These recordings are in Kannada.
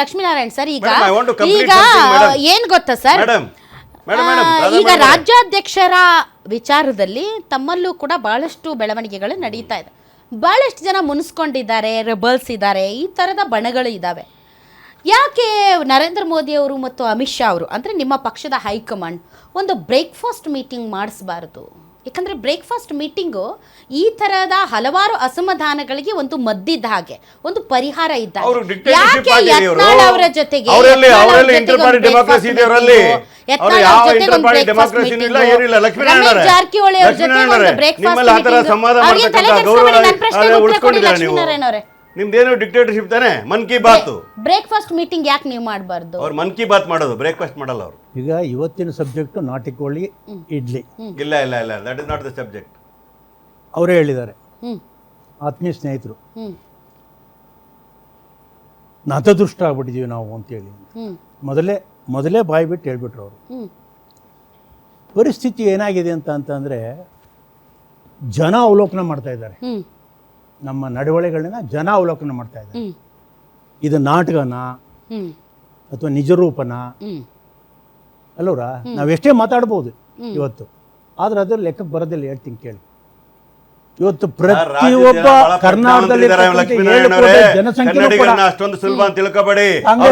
ಲಕ್ಷ್ಮೀನಾರಾಯಣ್ ಸರ್ ಈಗ Madam, I want to complete ಈಗ something, madam. ಏನ್ ಗೊತ್ತಾ ಸರ್? ಮೇಡಮ್ ಮೇಡಮ್ ಮೇಡಮ್ ಆ, ರಾಧಾ ಈಗ ಮೇಡಮ್ ರಾಜ್ಯಾಧ್ಯಕ್ಷರ ವಿಚಾರದಲ್ಲಿ ತಮ್ಮಲ್ಲೂ ಕೂಡ ಬಹಳಷ್ಟು ಬೆಳವಣಿಗೆಗಳು ನಡೀತಾ ಇದೆ. ಬಹಳಷ್ಟು ಜನ ಮುನಿಸ್ಕೊಂಡಿದ್ದಾರೆ ರೆಬಲ್ಸ್ ಇದ್ದಾರೆ ಈ ಥರದ ಬಣಗಳು ಇದ್ದಾವೆ ಯಾಕೆ ನರೇಂದ್ರ ಮೋದಿ ಅವರು ಮತ್ತು ಅಮಿತ್ ಶಾ ಅವರು ಅಂದರೆ ನಿಮ್ಮ ಪಕ್ಷದ ಹೈಕಮಾಂಡ್ ಒಂದು ಬ್ರೇಕ್ಫಾಸ್ಟ್ ಮೀಟಿಂಗ್ ಮಾಡಿಸಬಾರ್ದು? ಯಾಕಂದರೆ ಬ್ರೇಕ್ಫಾಸ್ಟ್ ಮೀಟಿಂಗು ಈ ಥರದ ಹಲವಾರು ಅಸಮಾಧಾನಗಳಿಗೆ ಒಂದು ಮದ್ದಿದ್ದ ಹಾಗೆ ಒಂದು ಪರಿಹಾರ ಇದ್ದ. ಯಾಕೆ ಯತ್ನಾಳ್ ಅವರ ಜೊತೆಗೆ ರಮೇಶ್ ಜಾರಕಿಹೊಳಿ ಅವ್ರ ಜೊತೆ ಒಂದು breakfast ನಿಮ್ಮಲ್ಲಿ ಆ ತರ ಸಂವಾದ ಅವ್ರಿಗೆ ತಲೆ ಮಾಡ್ತಕ್ಕಂಥ ಕೆಡ್ಸ್ಕೊಬೇಡಿ, ನನ್ನ ಪ್ರಶ್ನೆಗೆ ಉತ್ತರ ಕೊಡಿ ಲಕ್ಷ್ಮೀನಾರಾಯಣ ಅವರೇ. ನಿಮ್ದೇನು ಡಿಕ್ಟೇಟರ್ಶಿಪ್ ತಾನೆ? ಮನ್ ಕಿ ಬಾತ್ ಬ್ರೇಕ್ಫಾಸ್ಟ್ ಮೀಟಿಂಗ್ ಯಾಕೆ ನೀವು ಮಾಡಬಾರ್ದು? ಅವ್ರು ಮನ್ ಕಿ ಬಾತ್ ಮಾಡೋದು ಬ್ರೇಕ್ಫಾಸ್ಟ್ ಮಾಡಲ್ಲ ಅವರು. ಈಗ ಇವತ್ತಿನ ಸಬ್ಜೆಕ್ಟ್ ನಾಟಿ ಕೋಳಿ ಇಡ್ಲಿ. ಇಲ್ಲ ಇಲ್ಲ ಇಲ್ಲ that is not the subject ಅವರೇ ಹೇಳಿದ್ದಾರೆ. ಹ್ಮ್. ಆತ್ಮೀಯ ಸ್ನೇಹಿತರು ಹ್ಮ್. ನತದೃಷ್ಟ ಆಗ್ಬಿಟ್ಟಿದ್ದೀವಿ ನಾವು ಅಂತೇಳಿ ಹ್ಮ್. ಮೊದಲೇ ಮೊದಲೇ ಬಾಯಿ ಬಿಟ್ಟು ಹೇಳ್ಬಿಟ್ರು ಅವರು. ಹ್ಮ್. ಪರಿಸ್ಥಿತಿ ಏನಾಗಿದೆ ಅಂತ ಅಂತಂದ್ರೆ ಜನ ಅವಲೋಕನ ಮಾಡ್ತಾ ಇದ್ದಾರೆ. ಹ್ಮ್. ನಮ್ಮ ನಡವಳಿಗಳನ್ನ ಜನ ಅವಲೋಕನ ಮಾಡ್ತಾ ಇದ್ದಾರೆ. ಇದು ನಾಟಕನ ಅಥವಾ ನಿಜರೂಪನ ಅಲ್ಲವ್ರ ನಾವೆಷ್ಟೇ ಮಾತಾಡ್ಬೋದು ಇವತ್ತು. ಆದ್ರೆ ಅದ್ರ ಲೆಕ್ಕಕ್ಕೆ ಬರೋದಿಲ್ಲ ಹೇಳ್ತೀನಿ ಕೇಳಿ. ಇವತ್ತು ಪ್ರತಿಯೊಬ್ಬ ಕರ್ನಾಟಕದಲ್ಲಿ ಜನಸಂಖ್ಯೆ ಅಷ್ಟೊಂದು ಸುಲಭ ಅಂತ ತಿಳ್ಕೊಬೇಡಿ.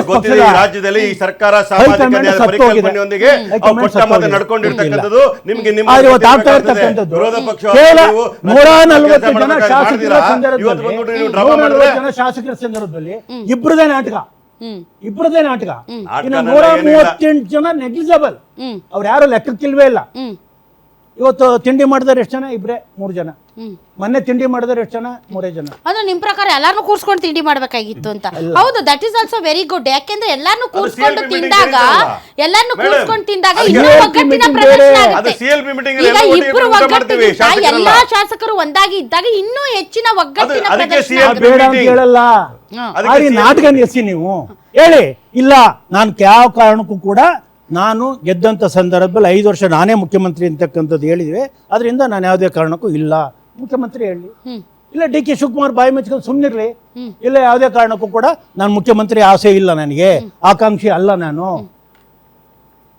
ಗೊತ್ತಿದೆ ಈ ರಾಜ್ಯದಲ್ಲಿ ಈ ಸರ್ಕಾರ ಸಾಮಾಜಿಕ ಸತ್ತೋಗಿದೆ. ಪರಿಕಲ್ಪನೆಯೊಂದಿಗೆ ಕೊಟ್ಟ ನಡ್ಕೊಂಡಿರ್ತಕ್ಕಂಥದ್ದು ನಿಮ್ಗೆ ನಿಮ್ಮ ವಿರೋಧ ಪಕ್ಷ ನೂರ ನಲವತ್ತು ಜನ ಶಾಸಕರ ಸಂದರ್ಭದಲ್ಲಿ ಜನ ಶಾಸಕರ ಸಂದರ್ಭದಲ್ಲಿ ಇಬ್ಬರದೇ ನಾಟಕ. ಹ್ಮ್. ಇಬ್ಬರದೇ ನಾಟಕ. ಇನ್ನು ನೂರ. ಮೂವತ್ತೆಂಟು ಜನ ನೆಗ್ಲಿಜಬಲ್ ಅವ್ರ ಯಾರು ಲೆಕ್ಕಕ್ಕಿಲ್ವೇ ಇಲ್ಲ. ಹ್ಮ್. ಇವತ್ತು ತಿಂಡಿ ಮಾಡಿದ್ರೆ ಎಷ್ಟು ಜನ? ಇಬ್ಬರೇ ಮೂರು ಜನ. ಮೊನ್ನೆ ತಿಂಡಿ ಮಾಡಿದ್ರೆ ಎಷ್ಟು ಜನ? ಮೂರೇ ಜನ. ಅಂದ್ರೆ ನಿಮ್ ಪ್ರಕಾರ ಎಲ್ಲಾರನು ಕೂರ್ಸ್ಕೊಂಡು ತಿಂಡಿ ಮಾಡ್ಬೇಕಾಗಿತ್ತು ಅಂತ. ಹೌದು that is also very good ಯಾಕೆಂದ್ರೆ ಎಲ್ಲಾರನು ಕೂರ್ಸ್ಕೊಂಡು ತಿಂದಾಗ ಎಲ್ಲಾರನು ಎಲ್ಲಾರನ್ನೂ ಕೂರ್ಸ್ಕೊಂಡು ತಿಂದಾಗ ಅದು ಇನ್ನೂ ಒಗ್ಗಟ್ಟಿನ ಪ್ರದರ್ಶನ ಆಗುತ್ತೆ. ಈಗ ಇಬ್ರು ಶಾಸಕರೆಲ್ಲ. ಎಲ್ಲಾ ಶಾಸಕರು ಒಂದಾಗಿ ಇದ್ದಾಗ ಇನ್ನೂ ಹೆಚ್ಚಿನ ಒಗ್ಗಟ್ಟಿನ ಪ್ರದರ್ಶನ ಹೇಳಲ್ಲ. ನಾಟಕ ನೀವು. ಹೇಳಿ. ಇಲ್ಲ ನಾನು ಯಾವ ಕಾರಣಕ್ಕೂ ಕೂಡ ನಾನು ಗೆದ್ದಂಥ ಸಂದರ್ಭದಲ್ಲಿ ಐದು ವರ್ಷ ನಾನೇ ಮುಖ್ಯಮಂತ್ರಿ ಅಂತಕ್ಕಂಥದ್ದು ಹೇಳಿದ್ವಿ. ಅದರಿಂದ ನಾನು ಯಾವುದೇ ಕಾರಣಕ್ಕೂ ಇಲ್ಲ. ಮುಖ್ಯಮಂತ್ರಿ ಹೇಳಿ. ಇಲ್ಲ ಡಿ ಕೆ ಶಿವಕುಮಾರ್ ಬಾಯಿ ಮುಚ್ಕೊಂಡು ಸುಮ್ಮನಿರ್ಲಿ ಇಲ್ಲ ಯಾವುದೇ ಕಾರಣಕ್ಕೂ ಕೂಡ ನಾನು ಮುಖ್ಯಮಂತ್ರಿ ಆಸೆ ಇಲ್ಲ ನನಗೆ. ಆಕಾಂಕ್ಷಿ ಅಲ್ಲ ನಾನು.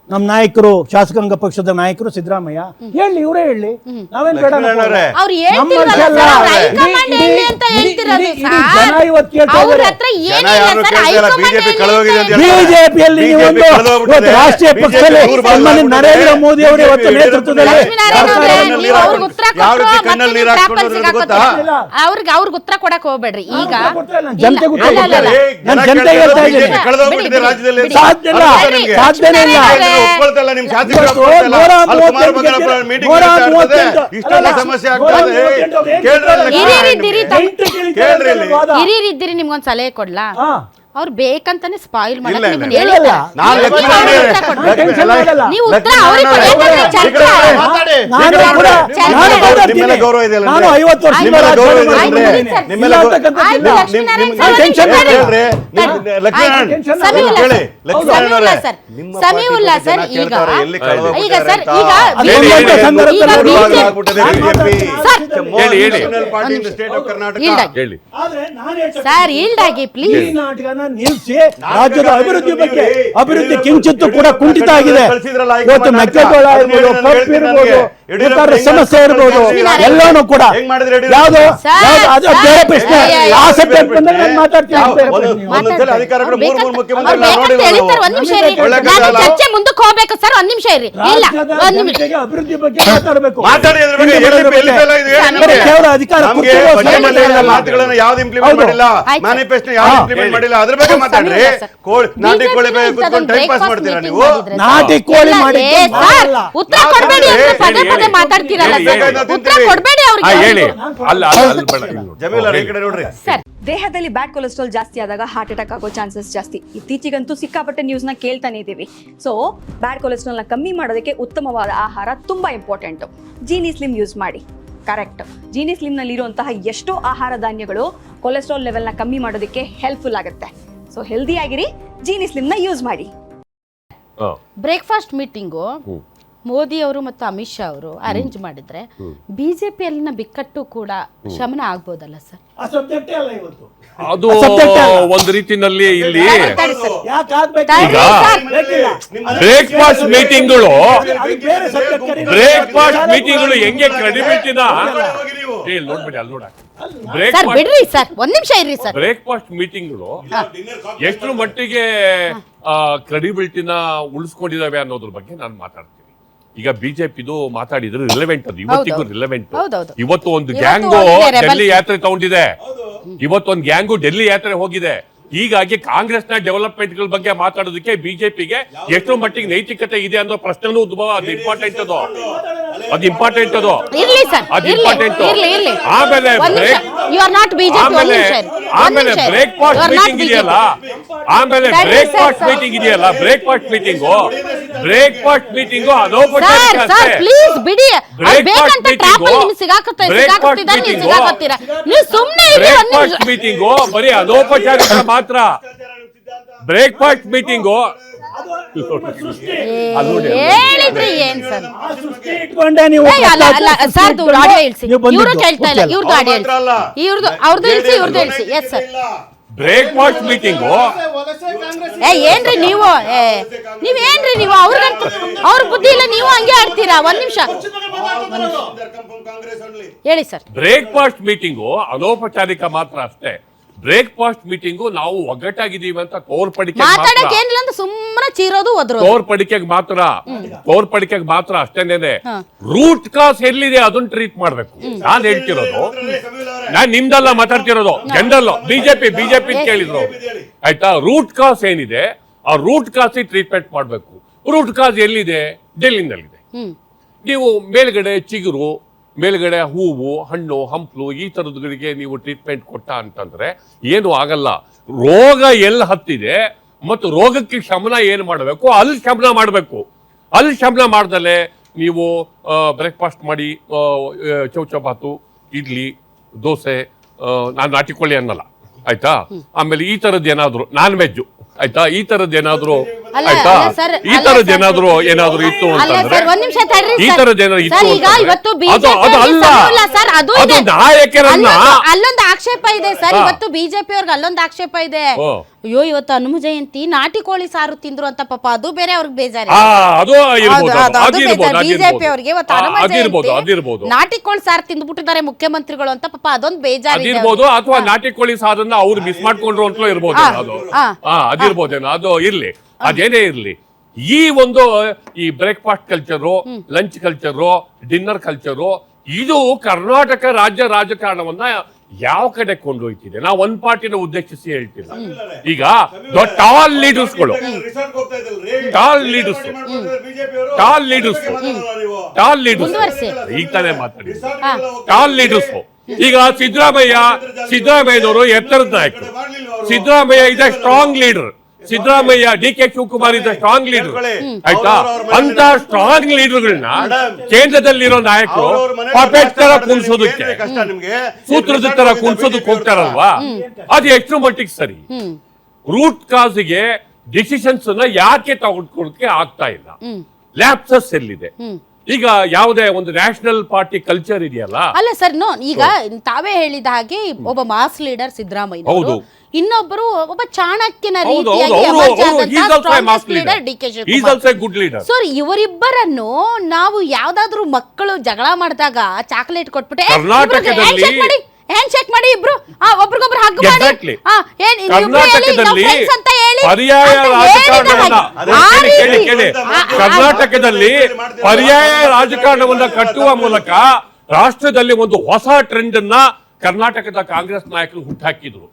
ನಮ್ಮ ನಾಯಕರು ಶಾಸಕಾಂಗ ಪಕ್ಷದ ನಾಯಕರು ಸಿದ್ದರಾಮಯ್ಯ ಹೇಳಿ ಇವರೇ ಹೇಳಿ ನಾವೇನ್ ಬೇಡ ಲಕ್ಷ್ಮೀನಾರಾಯಣ ಅವರೇ. ಅವ್ರು ನಮ್ಮ ಸರ್, ಅವ್ರ ಹೈಕಮಾಂಡ್ ಇಡೀ- ಹೇಳಿ ಅಂತ ಇಡೀ- ಹೇಳ್ತಿರೋದು ಇಡೀ- ಇಡೀ ಸರ್. ಜನ ಇವತ್ತು ಕೇಳ್ತಾ ಅವ್ರ ಇದ್ದಾರೆ. ಹತ್ರ ಏನಿಲ್ಲ ಯಾರು ಸರ್, ಕೇಳ್ತಿಲ್ಲ, ಹೈಕಮಾಂಡ್ BJP ಹೇಳಿ ಕಳೆದೋಗಿದೆ ಅಂತ ಅಂತ ಹೇಳ್ತಾರೆ. ಬಿಜೆಪಿಯಲ್ಲಿ BJP ಒಂದು ಕಳೆದೋಗ್ಬಿಟ್ಟಿದೆ. ಇವತ್ತು ರಾಷ್ಟ್ರೀಯ BJP ಪಕ್ಷದಲ್ಲಿ ಊರು ಬಾಗಿಲು ಸನ್ಮಾನ್ಯ ನರೇಂದ್ರ ಮೋದಿ ಅವರು ಇವತ್ತು BJP ನೇತೃತ್ವದಲ್ಲಿ ಲಕ್ಷ್ಮೀನಾರಾಯಣ ಅವರೇ, ನೀವು ಅವ್ರಿಗೆ ಅವ್ರಿಗೆ ಅವ್ರಿಗೆ ಉತ್ತರ ಕೊಡಕ್ ಹೋಗ್ಬೇಡ್ರಿ ಈಗ. ಹಿರಿಯರಿದ್ದೀರಿ ನಿಮ್ಗೊಂದ್ ಸಲಹೆ ಕೊಡ್ಲಾ ಹಾ. ಅವ್ರು ಬೇಕಂತಾನೆ ಸ್ಪಾಯಿಲ್ ಇಲ್ಲ, ನಾನು. ನೀವು ಉತ್ತರ ಅವ್ರಿಗೆ ಕೊಡಿ, ಯಾಕಂದ್ರೆ ಚರ್ಚೆ. ನಾನು ಕೂಡ ನಾನು ಕೂಡ ಗೌರವ ಇದೆಯಲ್ಲ ನಾನು ನಿಮ್ಗೆ? ಐವತ್ತು ಗೌರವ ಇದೆ ಇಲ್ಲ ಗೌರವ-. ಆಯ್ತು, ನಿಮ್- ಲಕ್ಷ್ಮೀನಾರಾಯಣ ನಿಮ್ ಸರ್, ಟೆನ್ಷನ್ ಹೇಳ್ರಿ. ನಿಮ್- ಆಯ್ತು. ಟೆನ್ಷನ್. ಲಕ್ಷ್ಮೀನಾರಾಯಣ ಸರ್. ನಿಮ್ಮ ಸರ್, ಈಗ- ಕೇಳ್ತಾರೆ, ಎಲ್ಲಿ ಕಳೆದೋಗ್ಬಿಟ್ಟಿದೆ ಈಗ ಸರ್, ಅಂತ. ಈಗ ಅದೇ ಹೇಳಿ, ಹೇಳಿ, ಹೇಳಿ. ಸಂದರ್ಭದಲ್ಲಿ ಈಗ ದುರ್ಬಲ BJP ಆಗ್ಬಿಟ್ಟಿದೆ BJP. ಸರ್, More ಹೇಳಿ, ಹೇಳಿ. national party in the state of Karnataka. Yield ಹೇಳಿ ಆದ್ರೆ ನಾನು ಹೇಳ್ತಕ್ಕಂಥದ್ದು ಸರ್ ಈಲ್ಡ್ ಆಗಿ ಈ ಪ್ಲೀಸ್ ನಾಟಕನ ನಿಲ್ಲಿಸಿ ರಾಜ್ಯದ ಅಭಿವೃದ್ಧಿ ಬಗ್ಗೆ ಅಭಿವೃದ್ಧಿ ಕಿಂಚಿತ್ತು ಕೂಡ ಕುಂಠಿತ ಆಗಿದೆ. ಕಳ್ಸಿದ್ರಲ್ಲ ಇವತ್ತು. ಮೆಕ್ಕೆಜೋಳ ಇರ್ಬೋದು ಕಪ್ಪು ಇರ್ಬೋದು. ಹೆಂಗ್. ಸಮಸ್ಯೆ ಇರ್ಬೋದು. ಎಲ್ಲಾನು ಕೂಡ. ಹೆಂಗ್ ಮಾಡಿದ್ರು ಯಡಿಯೂರಪ್ಪ? ಯಾವ್ದು? ಅದು ಬೇರೆ ಪ್ರಶ್ನೆ. ಏ, ಆಸಕ್ತಿ ಬಂದಾಗ ನಾನು ಮಾತಾಡ್ತೀನಿ. ಚರ್ಚೆ ಮುಂದಕ್ಕೆ ಹೋಗ್ಬೇಕು ಸರ್ ಒಂದ್ ನಿಮಿಷ ಇರಿ. ಇಲ್ಲ ಒಂದ್ ನಿಮಿಷ. ಅಭಿವೃದ್ಧಿ ಬಗ್ಗೆ ಮಾತಾಡಬೇಕು. ಮಾತಾಡಿ. ಕೇವಲ ಅಧಿಕಾರ ಮಾತುಗಳನ್ನ ಯಾವ್ದು ಇಂಪ್ಲಿಮೆಂಟ್ ಮಾಡಿಲ್ಲ. ಮ್ಯಾನಿಫೆಸ್ಟೋ ಯಾವ್ದು ಇಂಪ್ಲಿಮೆಂಟ್ ಮಾಡಿಲ್ಲ ಅದ್ರ ಬಗ್ಗೆ ಮಾತಾಡ್ರಿ ಕೋಳಿ ನಾಟಿ ಕೋಳಿ ಬಗ್ಗೆ ಇಂಥದ್ದೊಂದು ಟೈಮ್ ಪಾಸ್ ಮಾಡ್ತೀರಾ ನೀವು ನಾಟಿ ಕೋಳಿ ಮಾಡಿ ಉತ್ತರ ಕೊಡ್ಬೇಡಿ ಅಂತ ಪದೇ ಪದೇ. ಮಾತಾಡ್ತೀರಲ್ಲ ಸರ್ ಉತ್ತರ ಕೊಡ್ಬೇಡಿ ಅವರಿಗೆ ಹೇಳಿ ಅಲ್ಲ ಅಲ್ಲ ಜಮೀಲ್ ಅವ್ರೆ, ಈ ಕಡೆ ನೋಡ್ರಿ ಸರ್ ದೇಹದಲ್ಲಿ ಬ್ಯಾಡ್ ಕೊಲೆಸ್ಟ್ರಾಲ್ ಜಾಸ್ತಿ ಆದಾಗ ಹಾರ್ಟ್ ಅಟ್ಯಾಕ್ ಆಗೋ ಚಾನ್ಸಸ್ ಜಾಸ್ತಿ ಇತ್ತೀಚೆಗಂತೂ ಸಿಕ್ಕಾಪಟ್ಟೆ ನ್ಯೂಸ್ನ ಕೇಳ್ತಾನೆ ಇದ್ದೀವಿ ಸೊ ಬ್ಯಾಡ್ ಕೊಲೆಸ್ಟ್ರಾಲ್ನ ಕಮ್ಮಿ ಮಾಡೋದಕ್ಕೆ ಉತ್ತಮವಾದ ಆಹಾರ ತುಂಬ ಇಂಪಾರ್ಟೆಂಟು ಜೀನಿ ಸ್ಲಿಮ್ ಯೂಸ್ ಮಾಡಿ ಕರೆಕ್ಟ್. ಜೀನಿ ಸ್ಲಿಮ್ನಲ್ಲಿರುವಂತಹ ಎಷ್ಟೋ ಆಹಾರ ಧಾನ್ಯಗಳು ಕೊಲೆಸ್ಟ್ರಾಲ್ ಲೆವೆಲ್ನ ಕಮ್ಮಿ ಮಾಡೋದಕ್ಕೆ ಹೆಲ್ಪ್ಫುಲ್ ಆಗುತ್ತೆ. ಸೊ ಹೆಲ್ದಿ ಆಗಿರಿ ಜೀನಿ ಸ್ಲಿಮ್ನ ಯೂಸ್ ಮಾಡಿ. ಬ್ರೇಕ್ಫಾಸ್ಟ್ ಮೀಟಿಂಗು ಮೋದಿ ಅವರು ಮತ್ತು ಅಮಿತ್ ಶಾ ಅವರು ಅರೇಂಜ್ ಮಾಡಿದ್ರೆ ಬಿಜೆಪಿ ಅಲ್ಲಿನ ಬಿಕ್ಕಟ್ಟು ಕೂಡ ಶಮನ ಆಗ್ಬೋದಲ್ಲ ಸರ್? ಆ ಸಬ್ಜೆಕ್ಟೇ ಅಲ್ಲ ಇವತ್ತು. ಅದು ಒಂದು ರೀತಿನಲ್ಲಿ ಇಲ್ಲಿ. ಬ್ರೇಕ್ಫಾಸ್ಟ್ ಮೀಟಿಂಗ್ಗಳು. ಬ್ರೇಕ್ಫಾಸ್ಟ್ ಮೀಟಿಂಗ್ಗಳು ಹೆಂಗೆ ಕ್ರೆಡಿಬಿಲಿಟಿನ ನೋಡ್ಬಿಡಿ ಅಲ್ಲಿ ನೋಡ. ಬಿಡ್ರಿ ಸರ್. ಒಂದ್ ನಿಮಿಷ ಇರ್ರಿ ಸರ್. ಬ್ರೇಕ್ಫಾಸ್ಟ್ ಮೀಟಿಂಗ್ಗಳು ಎಷ್ಟು ಮಟ್ಟಿಗೆ ಕ್ರೆಡಿಬಿಲಿಟಿನ ಉಳಿಸ್ಕೊಂಡಿದಾವೆ ಅನ್ನೋದ್ರ ಬಗ್ಗೆ ನಾನು ಮಾತಾಡ್ತೀನಿ. ಈಗ ಬಿಜೆಪಿದು ಮಾತಾಡಿದ್ರು ರಿಲೆವೆಂಟ್ ಅದು. ಇವತ್ತಿಗೂ ಹೌದು. ರಿಲೆವೆಂಟ್ ಇವತ್ತು ಒಂದು ಗ್ಯಾಂಗು. ಡೆಲ್ಲಿ ಯಾತ್ರೆ ತಗೊಂಡಿದೆ. ಇವತ್ತೊಂದು ಗ್ಯಾಂಗು ಡೆಲ್ಲಿ ಯಾತ್ರೆ ಹೋಗಿದೆ. ಹೀಗಾಗಿ ಕಾಂಗ್ರೆಸ್ನ ಡೆವಲಪ್ಮೆಂಟ್ಗಳ ಬಗ್ಗೆ ಮಾತಾಡೋದಕ್ಕೆ ಬಿಜೆಪಿಗೆ ಎಷ್ಟು ಮಟ್ಟಿಗೆ ನೈತಿಕತೆ ಇದೆ ಅನ್ನೋ ಪ್ರಶ್ನೆನೂ ಉದ್ಭವ ಅದು ಇಂಪಾರ್ಟೆಂಟ್ ಅದು. ಅದು ಇಂಪಾರ್ಟೆಂಟ್ ಅದು. ಇರ್ಲಿ ಸರ್ ಅದು ಇಂಪಾರ್ಟೆಂಟ್ ಇರ್ಲಿ ಇರ್ಲಿ. ಆಮೇಲೆ ಆಮೇಲೆ ಆಮೇಲೆ. ಬ್ರೇಕ್ಫಾಸ್ಟ್ ಮೀಟಿಂಗ್ ಇದೆಯಲ್ಲ? ಆಮೇಲೆ ಬ್ರೇಕ್ಫಾಸ್ಟ್ ಮೀಟಿಂಗ್ ಇದೆಯಲ್ಲ? Breakfast meeting breakfast meeting sir. Please ಬಿಡಿ ಅವ್ರು ಬೇಕಂತ ಟ್ರಾಪ್ meeting-ಗು- ನಿಮ್ಗೆ ಸಿಗಾಕತ್ತ breakfast ಸಿಗಾಕತ್ತಿದ್ದಾರೆ ನೀವು meeting-ಗು- ನೀವು ಸುಮ್ಮನೆ ಇರಿ ಒಂದ್ ನಿಮಿಷ ಬ್ರೇಕ್ಫಾಸ್ಟ್ ಮೀಟಿಂಗು ಬರೀ ಅನೌಪಚಾರಿಕ ಮಾತ್ರ ಬ್ರೇಕ್ಫಾಸ್ಟ್ ಮೀಟಿಂಗ್ ಅಲ್ಲಿ ನೋಡಿ. ಹೇಳಿದ್ರಿ ಏನ್ ಸರ್ ಇಟ್ಕೊಂಡೆ ನೀವು ಏ, ಅಲ್ಲ ಅಲ್ಲ ಸರ್ ಇಟ್ಕೊಂಡು ಆಡಿಯೋ ಇಳಿಸಿ ನೀವು ಬಂದಿದ್ದು. ಇವರು ಕೇಳ್ತಾ ಇಲ್ಲ ಇವ್ರು ಅಲ್ಲ. ಇವ್ರದ್ದು ಆಡಿಯೋ ಅವ್ರ ಮಾತ್ರ ಇಳಿಸಿ ಇವ್ರದ್ದು ಅವ್ರದ್ದು ಇಳಿಸಿ ಇವ್ರದ್ದು ಇಳಿಸಿ ಎಸ್ ಸರ್ ಬ್ರೇಕ್ಫಾಸ್ಟ್ ಮೀಟಿಂಗು ಏ ಏನ್ರಿ ನೀವು? ಏ ನೀವ್ ಏನ್ರಿ ನೀವು? ಅವ್ರಿಗಂತ ಅವ್ರ ಬುದ್ಧಿ ಇಲ್ಲ ನೀವು ಹಂಗೆ ಆಡ್ತೀರಾ? ಒಂದ್ ನಿಮಿಷ. ಹೇಳಿ ಸರ್. ಬ್ರೇಕ್ಫಾಸ್ಟ್ ಮೀಟಿಂಗು ಅನೌಪಚಾರಿಕ ಮಾತ್ರ ಅಷ್ಟೇ. ಬ್ರೇಕ್ಫಾಸ್ಟ್ ಮೀಟಿಂಗು ನಾವು ಒಗ್ಗಟ್ಟಾಗಿದ್ದೀವಿ ಅಂತ ತೋರ್ಪಡಿಕೆ ಮಾತಾಡಕ್ ಮಾತ್ರ. ಏನಿಲ್ಲ ಅಂತ ಸುಮ್ಮನೆ ಚೀರೋದು ಒದ್ರೋದು. ತೋರ್ಪಡಿಕೆಗೆ ಮಾತ್ರ. ತೋರ್ಪಡಿಕೆಗೆ ಮಾತ್ರ ಅಷ್ಟೇನೇನೆ ಹಾ. ರೂಟ್ ಕಾಸ್ ಎಲ್ಲಿದೆ ಅದನ್ನ ಟ್ರೀಟ್ ಮಾಡ್ಬೇಕು. ನಾನ್ ಹೇಳ್ತಿರೋದು. ನಾನ್ ನಿಮ್ದಲ್ಲ ಮಾತಾಡ್ತಿರೋದು ಜನರಲ್ ಬಿಜೆಪಿ ಬಿಜೆಪಿ ಕೇಳಿದ್ರು. ಆಯ್ತಾ? ರೂಟ್ ಕಾಸ್ ಏನಿದೆ ಆ ರೂಟ್ ಕಾಸ್ ಟ್ರೀಟ್ಮೆಂಟ್ ಮಾಡ್ಬೇಕು. ರೂಟ್ ಕಾಸ್ ಎಲ್ಲಿದೆ? ಡೆಲ್ಲಿನಲ್ಲಿದೆ ನೀವು ಮೇಲ್ಗಡೆ ಚಿಗುರು ಮೇಲ್ಗಡೆ ಹೂವು, ಹಣ್ಣು, ಹಂಪ್ಲು ಈ ಥರದ್ಗಳಿಗೆ ನೀವು ಟ್ರೀಟ್ಮೆಂಟ್ ಕೊಟ್ಟ ಅಂತಂದ್ರೆ ಏನು ಆಗಲ್ಲ. ರೋಗ ಎಲ್ಲಿ ಹತ್ತಿದೆ ಮತ್ತು ರೋಗಕ್ಕೆ ಶಮನ ಏನು ಮಾಡಬೇಕು? ಅಲ್ಲಿ ಶಮನ ಮಾಡಬೇಕು. ಅಲ್ಲಿ ಶಮನ ಮಾಡ್ದಲೆ ನೀವು ಬ್ರೇಕ್ಫಾಸ್ಟ್ ಮಾಡಿ ಚೌಚಪಾತು ಇಡ್ಲಿ, ದೋಸೆ ನಾನು ನಾಟಿಕೊಳ್ಳಿ ಅನ್ನಲ್ಲ. ಆಯ್ತಾ? ಆಮೇಲೆ ಈ ಥರದ್ದು ಏನಾದರೂ, ನಾನ್ ವೆಜ್ ಆಯ್ತಾ? ಈ ಥರದ್ದು ಏನಾದ್ರು ಆಯ್ತಾ? ಈ ತರ. ಏನಾದ್ರು ಏನಾದ್ರು ಇತ್ತು ಅಂತಂದ್ರೆ? ಈ ತರ ಜನ ಇತ್ತು ಸರ್ ಈಗ ಇವತ್ತು ಅದು- ನಾಯಕರನ್ನ- ಅಲ್ಲೊಂದು- ಆಕ್ಷೇಪ ಇದೆ ಸರ್ ಇವತ್ತು ಬಿಜೆಪಿ ಅವ್ರಿಗೆ ಅಲ್ಲೊಂದು ಆಕ್ಷೇಪ ಇದೆ. ಅಯ್ಯೋ ಇವತ್ತು ಹನುಮ ಜಯಂತಿ ನಾಟಿ ಕೋಳಿ ಸಾರು ತಿಂದ್ರು ಅಂತ ಪಾಪ ಅದು ಬೇರೆ ಅವ್ರಿಗೆ ಬೇಜಾರಿ. ಬಿಜೆಪಿ ಅವ್ರಿಗೆ ಇವತ್ತು ಹನುಮ ಜಯಂತಿ ನಾಟಿ ಕೋಳಿ ಸಾರು ತಿಂದ್ಬಿಟ್ಟಿದ್ದಾರೆ ಮುಖ್ಯಮಂತ್ರಿಗಳು ಅಂತ ಪಾಪ ಅದೊಂದು ಬೇಜಾರು ಇರ್ಬೋದು ಅಥವಾ ನಾಟಿ ಕೋಳಿ ಸಾರನ್ನ ಅವ್ರು ಮಿಸ್ ಮಾಡ್ಕೊಂಡ್ರು ಅಂತಲೂ ಇರ್ಬೋದು ಅದು. ಅದಿರ್ಬೋದೇನೋ ಅದು ಇರ್ಲಿ. ಅದೇನೇ ಇರಲಿ. ಈ ಒಂದು ಈ breakfast culture lunch culture dinner culture ಇದು ಕರ್ನಾಟಕ ರಾಜ್ಯ ರಾಜಕಾರಣವನ್ನ ಯಾವ ಕಡೆ ಕೊಂಡೊಯ್ತಿದೆ? ನಾವು ಒಂದ್ ಪಾರ್ಟಿನ ಉದ್ದೇಶಿಸಿ ಹೇಳ್ತಿಲ್ಲ. ಈಗ ದೊಡ್ಡ ಟಾಲ್ ಲೀಡರ್ಸ್ಗಳು ಗಳು. ಹೋಗ್ತಾ ಇದ್ದಲ್ರಿ? Tall leaders. Tall leaders tall leaders ಈಗ ತಾನೇ ಮಾತಾಡಿ ಟಾಲ್ ಲೀಡರ್ಸ್ ಈಗ ಸಿದ್ದರಾಮಯ್ಯ ಸಿದ್ದರಾಮಯ್ಯನವರು ಎತ್ತರದ ನಾಯಕರು? ಸಿದ್ದರಾಮಯ್ಯ ಇದೆ strong leader Siddaramaiah D K Shivakumar ಇದ್ದ ಸ್ಟ್ರಾಂಗ್ ಲೀಡರ್ ಆಯ್ತಾ? ಅಂತ ಸ್ಟ್ರಾಂಗ್ ಲೀಡರ್ಗಳನ್ನ ಕೇಂದ್ರದಲ್ಲಿರೋ ನಾಯಕರು ಪಪೆಟ್ ತರ ಕುಣಿಸೋದಕ್ಕೆ ಕಷ್ಟ ನಿಮ್ಗೆ. ಸೂತ್ರದ ತರ ಕುಣಿಸೋದಕ್ಕೆ ಹೋಗ್ತಾರಲ್ವಾ? ಅದು ಎಷ್ಟು ಮಟ್ಟಿಗೆ ಸರಿ. ರೂಟ್ ಕಾಸ್ಗೆ ಡಿಸಿಷನ್ಸ್ ಅನ್ನ ಯಾಕೆ ತಗೊಂಡ್ಕೊಳಕ್ಕೆ ಆಗ್ತಾ ಇಲ್ಲ? ಲ್ಯಾಪ್ಸಸ್ ಎಲ್ಲಿದೆ? ಈಗ ಯಾವುದೇ ಒಂದು ನ್ಯಾಷನಲ್ ಪಾರ್ಟಿ ಕಲ್ಚರ್ ಇದೆಯಲ್ಲ? ಅಲ್ಲ ಸರ್ ನೋ ಈಗ ತಾವೇ ಹೇಳಿದ ಹಾಗೆ ಒಬ್ಬ ಮಾಸ್ ಲೀಡರ್ ಸಿದ್ದರಾಮಯ್ಯ ಹೌದು. ಇನ್ನೊಬ್ಬರು ಒಬ್ಬ ಚಾಣಕ್ಯನ ರೀತಿಯಾಗಿ ಸರ್ ಇವರಿಬ್ಬರನ್ನು ನಾವು ಯಾವ್ದಾದ್ರು ಮಕ್ಕಳು ಜಗಳ ಮಾಡಿದಾಗ ಚಾಕ್ಲೇಟ್ ಕೊಟ್ಬಿಟ್ಟೆ ಹ್ಯಾಂಡ್ ಶೇಕ್ ಮಾಡಿ ಇಬ್ರು. ಆ, ಒಬ್ರಿಗೊಬ್ರು ಹಗ್ ಮಾಡಿ. ಪರ್ಯಾಯ ರಾಜಕಾರಣವನ್ನ ಕೇಳಿ ಕರ್ನಾಟಕದಲ್ಲಿ ಪರ್ಯಾಯ ರಾಜಕಾರಣವನ್ನ ಕಟ್ಟುವ ಮೂಲಕ ರಾಷ್ಟ್ರದಲ್ಲಿ ಒಂದು ಹೊಸ ಟ್ರೆಂಡ್ ಅನ್ನ ಕರ್ನಾಟಕದ ಕಾಂಗ್ರೆಸ್ ನಾಯಕರು ಹುಟ್ಟಾಕಿದ್ರು